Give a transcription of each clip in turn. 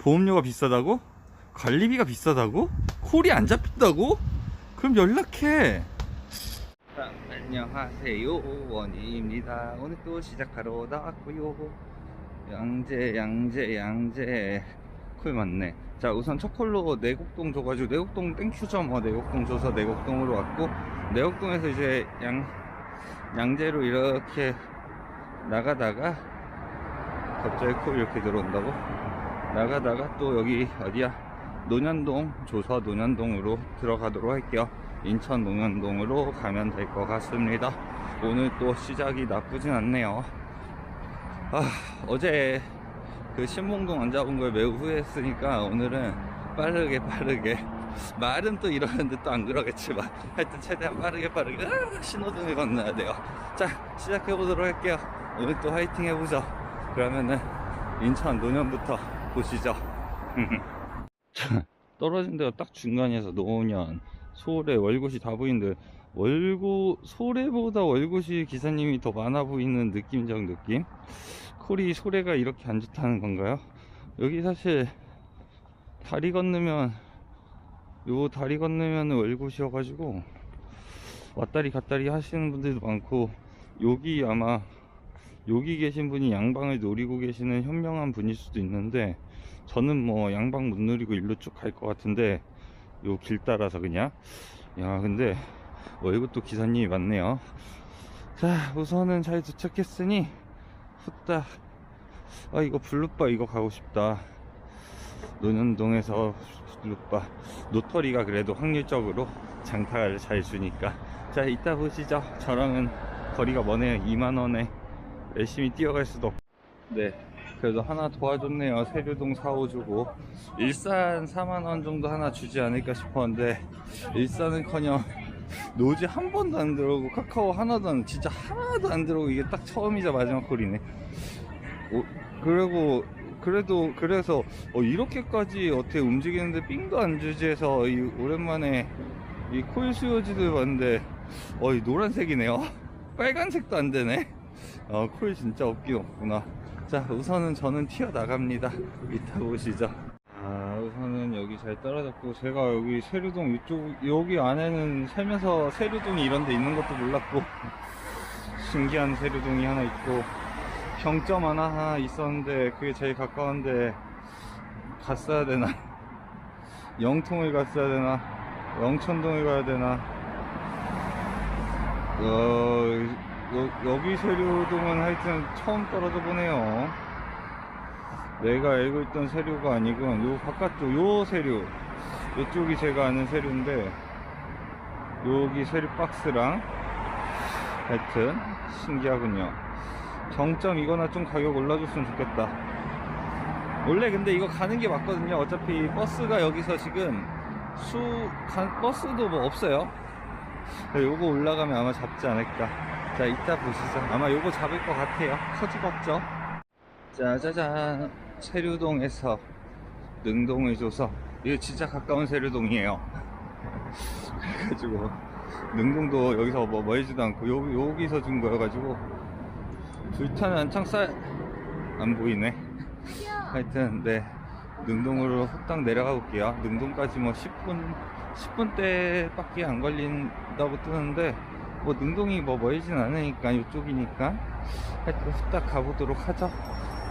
보험료가 비싸다고? 관리비가 비싸다고? 콜이 안 잡힌다고? 그럼 연락해. 자, 안녕하세요 원희입니다. 오늘 또 시작하러 나왔고요. 양재 양재 양재 콜 맞네. 자 우선 첫 콜로 내곡동 줘가지고 내곡동 땡큐점 어 내곡동 줘서 내곡동으로 왔고 내곡동에서 이제 양 양재로 이렇게 나가다가 갑자기 콜 이렇게 들어온다고 나가다가 또 여기 어디야? 논현동 조서 논현동으로 들어가도록 할게요. 인천 논현동으로 가면 될 것 같습니다. 오늘 또 시작이 나쁘진 않네요. 아 어제 그 신봉동 안 잡은 걸 매우 후회했으니까 오늘은 빠르게 빠르게 말은 또 이러는데 또 안 그러겠지만 하여튼 최대한 빠르게 빠르게 신호등을 건너야 돼요. 자 시작해 보도록 할게요. 오늘 또 화이팅 해보죠. 그러면은 인천 노년부터 보시죠 떨어진 데가 딱 중간이어서 노년 소래 월곶이 다 보이는데 월곶 소래보다 월곶이 기사님이 더 많아 보이는 느낌적 느낌 콜이 소래가 이렇게 안 좋다는 건가요? 여기 사실 다리 건너면 요 다리 건너면 월곶이어 가지고 왔다리 갔다리 하시는 분들도 많고 여기 아마 여기 계신 분이 양방을 노리고 계시는 현명한 분일 수도 있는데 저는 뭐 양방 못 누리고 일로 쭉 갈 것 같은데 요 길 따라서 그냥. 야 근데 월곶도 기사님이 많네요. 자 우선은 잘 도착했으니 후딱. 아 이거 블루바 이거 가고 싶다. 논현동에서 블루바. 노터리가 그래도 확률적으로 장타를 잘 주니까. 자 이따 보시죠. 저랑은 거리가 머네요. 2만원에 열심히 뛰어갈 수도 없... 네. 그래도 하나 도와줬네요. 세류동 사오 주고. 일산 4만원 정도 하나 주지 않을까 싶었는데 일산은커녕 노지 한 번도 안 들어오고 카카오 하나도 안 진짜 하나도 안 들어오고 이게 딱 처음이자 마지막 콜이네. 오, 그리고 그래도 그래서 어, 이렇게까지 어떻게 움직이는데 삥도 안 주지 해서 이 오랜만에 이콜 수요지들 봤는데 어, 이 노란색이네요. 빨간색도 안 되네 어, 콜 진짜 없긴 없구나. 자 우선은 저는 튀어나갑니다. 이따 보시죠. 아 우선은 여기 잘 떨어졌고 제가 여기 세류동 이쪽 여기 안에는 살면서 세류동이 이런 데 있는 것도 몰랐고 신기한 세류동이 하나 있고 평점 하나, 있었는데 그게 제일 가까운데 갔어야 되나? 영통을 갔어야 되나? 영천동을 가야 되나? 어, 여, 여기 세류동은 하여튼 처음 떨어져 보네요. 내가 알고 있던 세류가 아니고 요 바깥쪽 요 세류. 이쪽이 제가 아는 세류인데 여기 세류 박스랑 하여튼 신기하군요. 정점 이거나 좀 가격 올라줬으면 좋겠다. 원래 근데 이거 가는 게 맞거든요. 어차피 버스가 여기서 지금 수 가- 버스도 뭐 없어요. 요거 올라가면 아마 잡지 않을까 자 이따 보시죠. 아마 요거 잡을 것 같아요. 커지겠죠 짜자잔. 세류동에서 능동을 줘서 이거 진짜 가까운 세류동이에요. 그래가지고 능동도 여기서 뭐 멀지도 않고 요, 여기서 준 거여가지고 불타는 한창 쌀안 보이네. 하여튼 네. 능동으로 후딱 내려가 볼게요. 능동까지 뭐 10분 10분대 밖에 안 걸린다고 뜨는데 뭐 능동이 뭐 멀진 않으니까 이쪽이니까 하여튼 후딱 가보도록 하죠.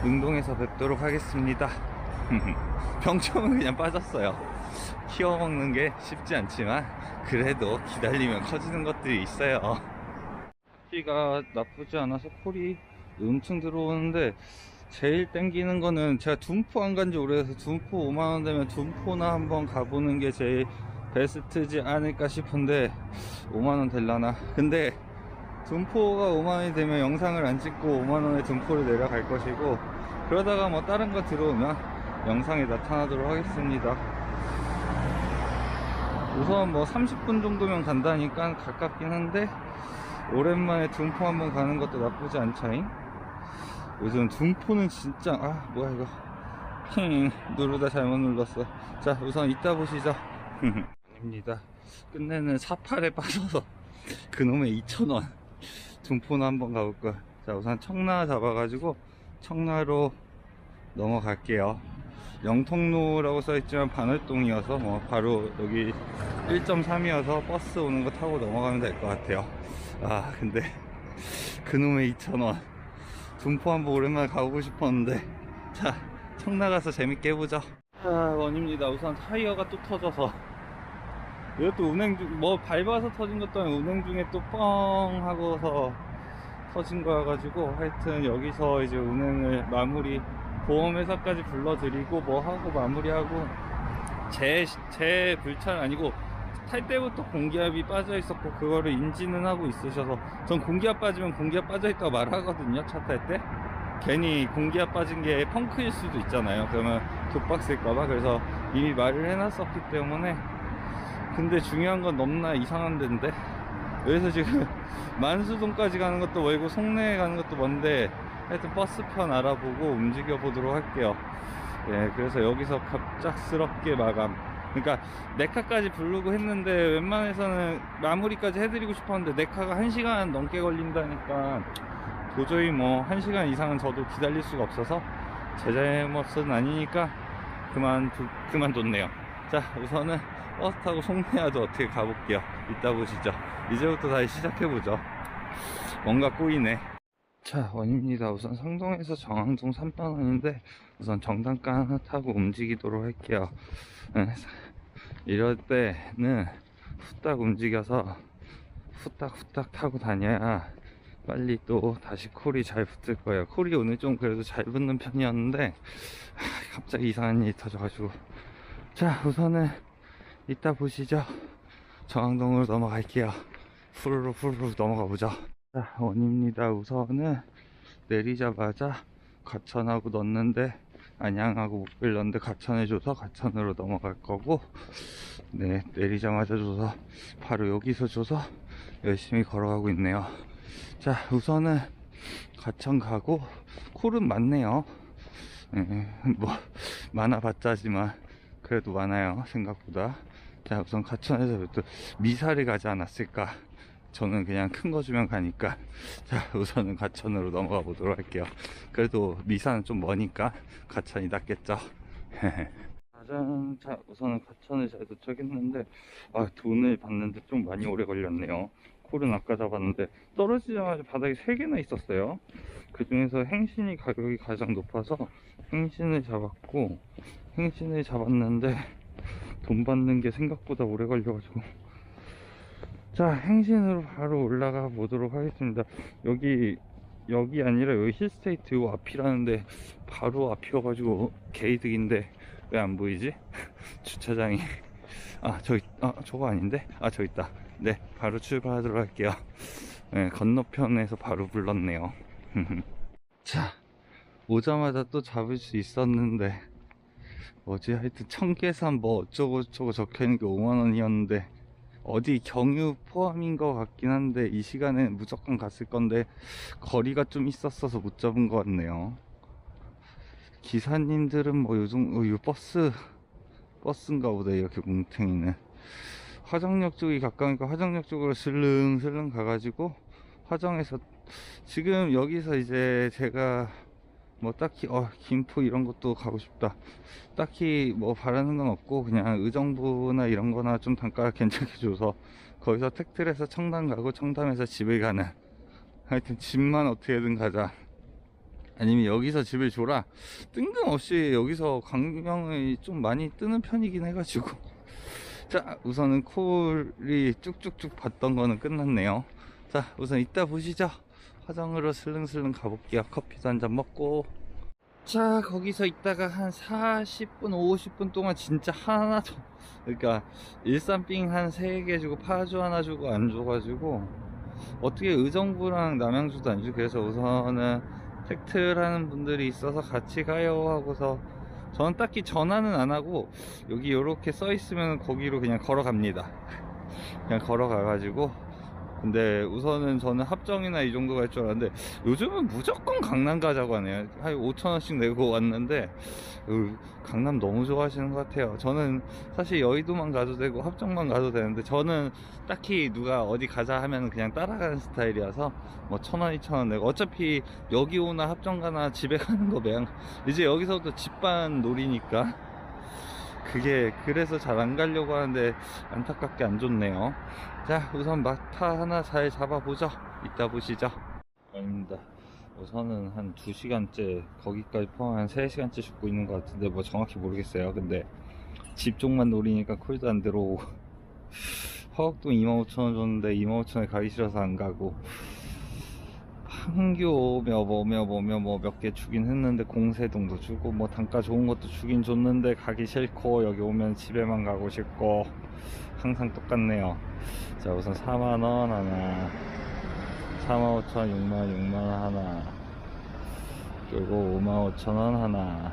능동에서 뵙도록 하겠습니다. 병청은 그냥 빠졌어요. 키워먹는 게 쉽지 않지만 그래도 기다리면 커지는 것들이 있어요. 비가 나쁘지 않아서 콜이 음층 들어오는데 제일 땡기는 거는 제가 둔포 안 간지 오래돼서 둔포 5만원 되면 둔포나 한번 가보는 게 제일 베스트지 않을까 싶은데 5만원 될라나? 근데 둔포가 5만원이 되면 영상을 안 찍고 5만원에 둔포를 내려갈 것이고 그러다가 뭐 다른 거 들어오면 영상에 나타나도록 하겠습니다. 우선 뭐 30분 정도면 간다니까 가깝긴 한데 오랜만에 둔포 한번 가는 것도 나쁘지 않차잉. 요즘 둔포는 진짜 아 뭐야 이거. 힝 누르다 잘못 눌렀어. 자 우선 이따 보시죠 아닙니다. 끝내는 사팔에 빠져서 그놈의 2,000원 둔포나 한번 가볼까. 자 우선 청라 잡아가지고 청라로 넘어갈게요. 영통로라고 써있지만 반월동이어서 뭐 바로 여기 1.3이어서 버스 오는 거 타고 넘어가면 될 것 같아요. 아 근데 그놈의 2,000원. 분포 한번 오랜만에 가보고 싶었는데. 자 청나가서 재밌게 해보자 아 원입니다. 우선 타이어가 또 터져서 이것도 운행 중, 뭐 밟아서 터진 것도 아니고 운행 중에 또 뻥 하고서 터진 거여가지고 하여튼 여기서 이제 운행을 마무리 보험회사까지 불러드리고 뭐 하고 마무리하고 제, 제 불찰 아니고 탈 때부터 공기압이 빠져 있었고 그거를 인지는 하고 있으셔서 전 공기압 빠지면 공기압 빠져 있다고 말하거든요 차 탈 때. 괜히 공기압 빠진 게 펑크일 수도 있잖아요. 그러면 족박쓸까봐. 그래서 이미 말을 해놨었기 때문에 근데 중요한 건 너무나 이상한 데인데? 여기서 지금 만수동까지 가는 것도 멀고 송내에 가는 것도 먼데 하여튼 버스편 알아보고 움직여 보도록 할게요. 예 그래서 여기서 갑작스럽게 마감. 그러니까 네카까지 부르고 했는데 웬만해서는 마무리까지 해드리고 싶었는데 네카가 1시간 넘게 걸린다니까 도저히 뭐 1시간 이상은 저도 기다릴 수가 없어서 제 잘못은 아니니까 그만 그만뒀네요. 자 우선은 버스 타고 송내야도 어떻게 가볼게요. 이따 보시죠. 이제부터 다시 시작해보죠. 뭔가 꼬이네. 자 원입니다. 우선 성동에서 정항동 3반원인데 우선 정단가 하나 타고 움직이도록 할게요. 네, 이럴 때는 후딱 움직여서 후딱 후딱 타고 다녀야 빨리 또 다시 콜이 잘 붙을 거예요. 콜이 오늘 좀 그래도 잘 붙는 편이었는데 하, 갑자기 이상한 일이 터져가지고. 자 우선은 이따 보시죠. 정항동으로 넘어갈게요. 후루룩 후루룩 넘어가 보죠. 자 원입니다. 우선은 내리자마자 가천하고 넣었는데 안양하고 목bil 넣었는데 가천해 줘서 가천으로 넘어갈 거고 네 내리자마자 줘서 바로 여기서 줘서 열심히 걸어가고 있네요. 자 우선은 가천 가고 콜은 많네요. 네, 뭐 많아봤자지만 그래도 많아요 생각보다 자 우선 가천에서 또 미사를 가지 않았을까. 저는 그냥 큰 거 주면 가니까. 자 우선은 가천으로 넘어가 보도록 할게요. 그래도 미사는 좀 머니까 가천이 낫겠죠? 짜잔. 자 우선은 가천을 잘 도착했는데 아 돈을 받는데 좀 많이 오래 걸렸네요. 콜은 아까 잡았는데 떨어지자마자 바닥에 3개나 있었어요. 그 중에서 행신이 가격이 가장 높아서 행신을 잡았고 행신을 잡았는데 돈 받는 게 생각보다 오래 걸려가지고. 자 행신으로 바로 올라가 보도록 하겠습니다. 여기 여기 아니라 여기 힐스테이트 요 앞이라는데 바로 앞이어가지고 개이득인데 왜 안 보이지? 주차장이. 아 저기 아 저거 아닌데? 아 저기 있다. 네 바로 출발하도록 할게요. 네, 건너편에서 바로 불렀네요. 자 오자마자 또 잡을 수 있었는데 뭐지? 하여튼 청계산 뭐 어쩌고 저쩌고 적혀있는 게 5만원이었는데 어디 경유 포함인 것 같긴 한데 이 시간에 무조건 갔을 건데 거리가 좀 있었어서 못 잡은 것 같네요. 기사님들은 뭐 요즘 어, 요 버스 버스인가 보다 이렇게 뭉탱이는 화정역 쪽이 가까우니까 화정역 쪽으로 슬릉슬릉 가가지고 화정에서 지금 여기서 이제 제가 뭐 딱히 어 김포 이런 것도 가고 싶다. 딱히 뭐 바라는 건 없고 그냥 의정부나 이런 거나 좀 단가가 괜찮게 줘서 거기서 해서 청담 가고 청담에서 집을 가는. 하여튼 집만 어떻게든 가자. 아니면 여기서 집을 줘라. 뜬금없이 여기서 광명이 좀 많이 뜨는 편이긴 해가지고. 자 우선은 콜이 쭉쭉쭉 봤던 거는 끝났네요. 자 우선 이따 보시죠 화정으로 슬릉슬릉 가볼게요. 커피도 한 잔 먹고. 자 거기서 있다가 한 40분 50분 동안 진짜 하나도 그러니까 일산빙 한 3개 주고 파주 하나 주고 안 줘가지고 어떻게 의정부랑 남양주도 안 주고 그래서 우선은 택트라는 분들이 있어서 같이 가요 하고서 저는 딱히 전화는 안 하고 여기 이렇게 써 있으면 거기로 그냥 걸어갑니다. 그냥 걸어가 가지고 근데 우선은 저는 합정이나 이 정도 갈 줄 알았는데 요즘은 무조건 강남 가자고 하네요. 한 5천원씩 내고 왔는데 으, 강남 너무 좋아하시는 것 같아요. 저는 사실 여의도만 가도 되고 합정만 가도 되는데 저는 딱히 누가 어디 가자 하면 그냥 따라가는 스타일이라서 뭐 천원, 이천원 내고 어차피 여기 오나 합정 가나 집에 가는 거 매양 이제 여기서도 집반 놀이니까 그게 그래서 잘 안 가려고 하는데 안타깝게 안 좋네요. 자, 우선 막타 하나 잘 잡아보죠. 이따 보시죠. 아닙니다. 우선은 한 2시간째 거기까지 포함 한 3시간째 죽고 있는 것 같은데 뭐 정확히 모르겠어요. 근데 집 쪽만 노리니까 콜도 안 들어오고 허걱동 25,000원 줬는데 25,000원에 가기 싫어서 안 가고 한교며 뭐며 뭐며 뭐 몇 개 주긴 했는데 공세동도 주고 뭐 단가 좋은 것도 주긴 줬는데 가기 싫고 여기 오면 집에만 가고 싶고 항상 똑같네요. 자 우선 4만원 하나. 4만 5천원 6만원 6만원 하나. 그리고 5만 5천원 하나.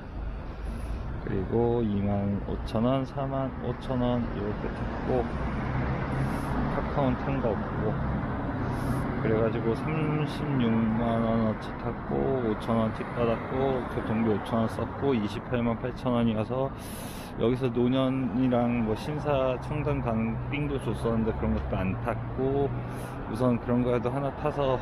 그리고 2만 5천원 4만 5천원 이렇게 탔고 카카오는 탄거 없고 그래가지고 36만원어치 탔고 5천원 팁 받았고 교통비 5천원 썼고 28만 8천원이어서 여기서 노년이랑 뭐 심사 청담 가는 삥도 줬었는데 그런 것도 안 탔고 우선 그런 거라도 하나 타서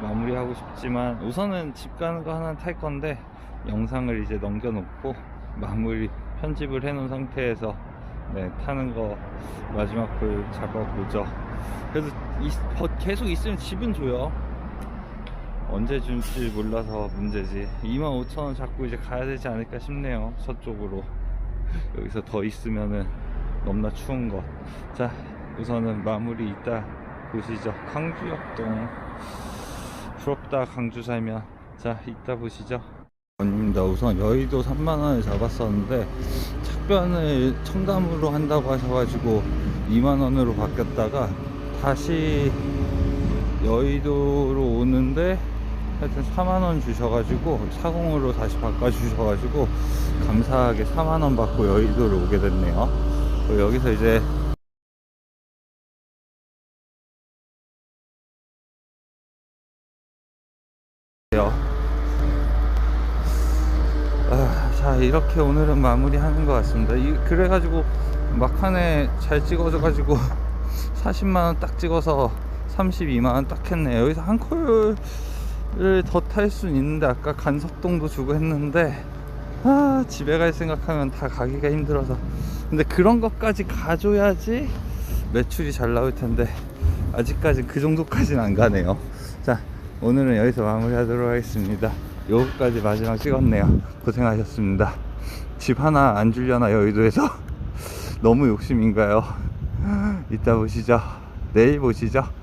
마무리하고 싶지만 우선은 집 가는 거 하나 탈 건데 영상을 이제 넘겨놓고 마무리 편집을 해놓은 상태에서 네, 타는 거 마지막 글 잡아보죠. 그래도 이- 버- 계속 있으면 집은 줘요. 언제 줄지 몰라서 문제지. 25,000원 잡고 이제 가야 되지 않을까 싶네요. 서쪽으로. 여기서 더 있으면은 너무나 추운 것. 자, 우선은 마무리 이따 보시죠. 강주역동. 부럽다, 강주 살면. 자, 이따 보시죠. 아닙니다. 우선 여의도 3만원을 잡았었는데, 착변을 청담으로 한다고 하셔가지고 2만원으로 바뀌었다가 다시 여의도로 오는데 하여튼 4만원 주셔가지고 사공으로 다시 바꿔주셔가지고 감사하게 4만원 받고 여의도로 오게 됐네요. 여기서 이제 아, 자 이렇게 오늘은 마무리 하는 것 같습니다. 이, 그래가지고 막판에 잘 찍어줘가지고 40만원 딱 찍어서 32만원 딱 했네 여기서 한 콜을 더 탈 순 있는데 아까 간석동도 주고 했는데 아 집에 갈 생각하면 다 가기가 힘들어서. 근데 그런 것까지 가줘야지 매출이 잘 나올 텐데 아직까지 그 정도까지는 안 가네요. 자 오늘은 여기서 마무리 하도록 하겠습니다. 요거까지 마지막 찍었네요. 고생하셨습니다. 집 하나 안 주려나 여의도에서? 너무 욕심인가요 이따 보시죠. 내일 보시죠